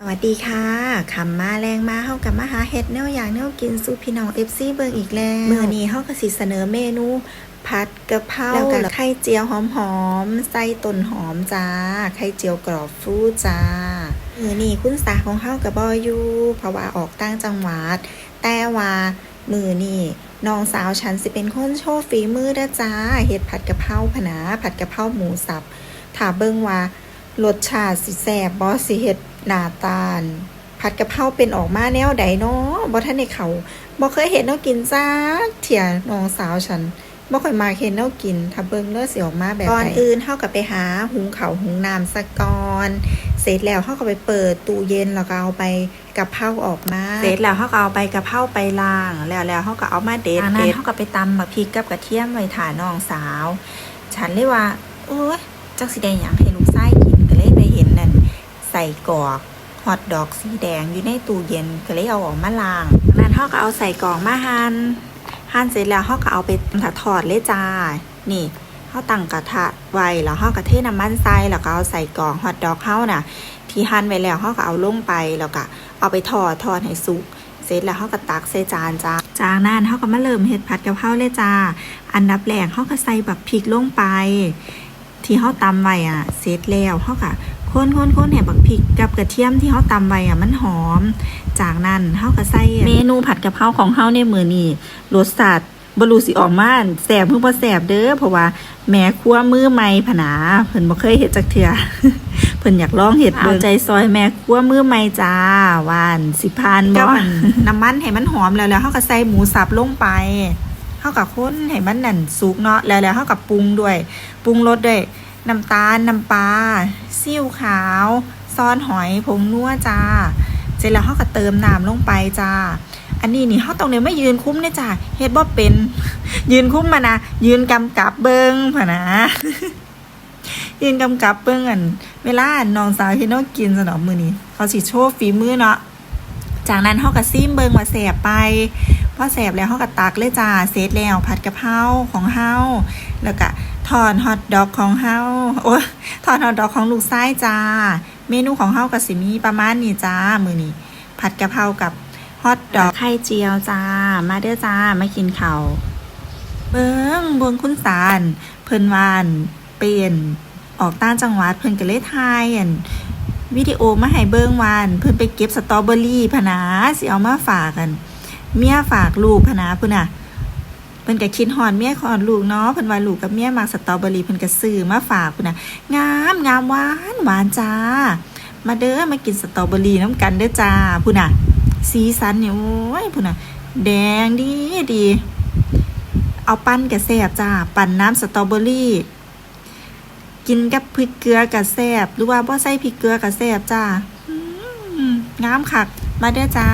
สวัสดีค่ะคำมาแรงมาเฮากับมาหาเฮ็ดแนวอย่างแนวกินสู่พี่น้อง FC เบิ่งอีกแล้วเมื้อนี้เฮาก็สิเสนอเมนูผัดกะเพราแล้วก็ไข่เจียวหอมๆใส่ต้นหอมจ้า ไข่เจียวกรอบฟูจ้าเมื้อนี้คุณสาของเฮาก็บ่อยูเพราะว่าออกต่างจังหวัด แต่ว่ามือนี้น้องสาวฉันสิเป็นคนโชว์ฝีมือเด้จ้าเฮ็ดผัดกะเพราพนะผัดกะเพราหมูสับถ้าเบิ่งว่ารสชาติสิแซ่บบ่สิเฮ็ด หน้าตาล ผัดกะเพราเป็นออกมาแนวใดเนาะบ่ทันได้เขาบ่เคยเห็นแนวกินจ้าเถียน้องสาวฉันบ่ค่อยมาเห็นแนวกิน ถ้าเบิ่งเลือสิออกมาแบบก่อนอื่นเฮาก็ไปหาหุงข้าวหุงน้ำซะก่อนเสร็จแล้วเฮาก็ไปเปิดตู้เย็นแล้วก็เอาไปกะเพราออกมา เสร็จแล้วเฮาก็เอาไปกะเพราไปล้าง แล้วแล้วเฮาก็เอามาเด็ดจากนั้นเฮาก็ไปตำบักพริกกับกระเทียมไว้ถ่าน้องสาว ฉันเลยว่า โอ้ยจักสีแดงอย่าง ส่กรอกฮอทดอกสีแดงอยู่ในตู้เย็นก็เลยเอาออกมาล้างจานั้นเขาก็เอาใส่กรอกมาหัน่นหั่นเสร็จแล้วเขาก็เอาไปถอดเลยจ้า นี่เขาตั้งกระทะไว้แล้วเขาก็เทน้ำมันใส่แล้วก็เอาใส่กรอกฮอทดอกเขาน่ะ ที่หั่นไว้แล้วเขาก็เอาลงไปแล้วก็เอาไปทอดทอดให้สุกเสร็จแล้วเขาก็ตักใส่จานจ้า จากนั้นเขาก็มาเริ่มเฮ็ดผัดกะเพราเลยจ้า อันดับแรกเขาก็ใส่แบบพริกลงไป ที่เขาตำไว้อะ เสร็จแล้วเขาก็ คนคนคนให้บักพริกกับกระเทียมที่เขาตำไว้อะมันหอม จากนั้นเขาก็ใส่เมนูผัดกะเพราของเฮาในมื้อนี้รสชาติบรูสิออกมาแสบเพิ่งบ่แสบเด้อเพราะว่าแม่ครัวมือใหม่ผนาเพิ่นบ่เคยเฮ็ดจักเทื่อเพิ่นอยากลองเฮ็ดเบิ่งเอาใจซอยแม่ครัวมือใหม่จ้าหวานสิพานบ่น้ำมันให้มันหอมแล้วแล้วเฮาก็ใส่หมูสับลงไปเท่ากับข้นให้มันนั่นสุกเนาะแล้วแล้วเท่ากับปรุงด้วยปรุงรสด้วย น้ำตาล น้ำปลาซีอิ๊วขาวซอสหอยผงนัวจ้า เสร็จแล้วเท่ากับเติมน้ำลงไปจ้า อันนี้นี่เฮาต้องเนี่ยไม่ยืนคุ้มเนี่ยจ้าเฮ็ดบ่เป็น ยืนคุ้มมานะยืนกำกับเบิงพะนะยืนกำกับเบิงอัน เวลาน้องสาวเฮ็ดแน้องกินสนอมือนี้เขาสิโชว์ฝีมือเนาะจากนั้นเฮาก็ซิมเบิงว่าแสบไปพอแสบแล้วเฮาก็ตักเลยจ้าเสร็จแล้วผัดกะเพราของเฮาแล้วก็ ทอดฮอทดอกของเฮาโอ้ยทอดฮอทดอกของลูกไส้จ้า เมนูของเฮาก็สิมีประมาณนี้จ้า มื้อนี้ผัดกะเพรากับฮอทดอกไข่เจียวจ้า มาเด้อจ้า มากินข้าวเบิ่งเบิ่งคุณสารเพิ่นวาอั่นเป็นออกต่างจังหวัดเพิ่นก็เลยทายอั่นวิดีโอมาให้เบิ่งวาอั่นเพิ่นไปเก็บสตรอเบอรี่พะนาสิเอามาฝากกัน เมียฝากลูกพะนาพุ่นน่ะ เพิ่นก็คิดฮอดเมียฮอดลูกเนาะเพิ่นว่าลูกกับเมียมักสตรอเบอรี่เพิ่นก็ซื้อมาฝากพุ่นน่ะงามงามหวานหวานจ้า มาเด้อมากินสตรอเบอรี่น้ำกันเด้อจ้าพุ่นน่ะ สีสันเนี่ยโอ้ยพุ่นน่ะ แดงดีดีเอาปั้นกระแซบจ้า ปั่นน้ำสตรอเบอรี่ กินกับพริกเกลือกับแซบหรือว่าบ่ใส่พริกเกลือกับแซบจ้างามคัก มาเด้อจ้า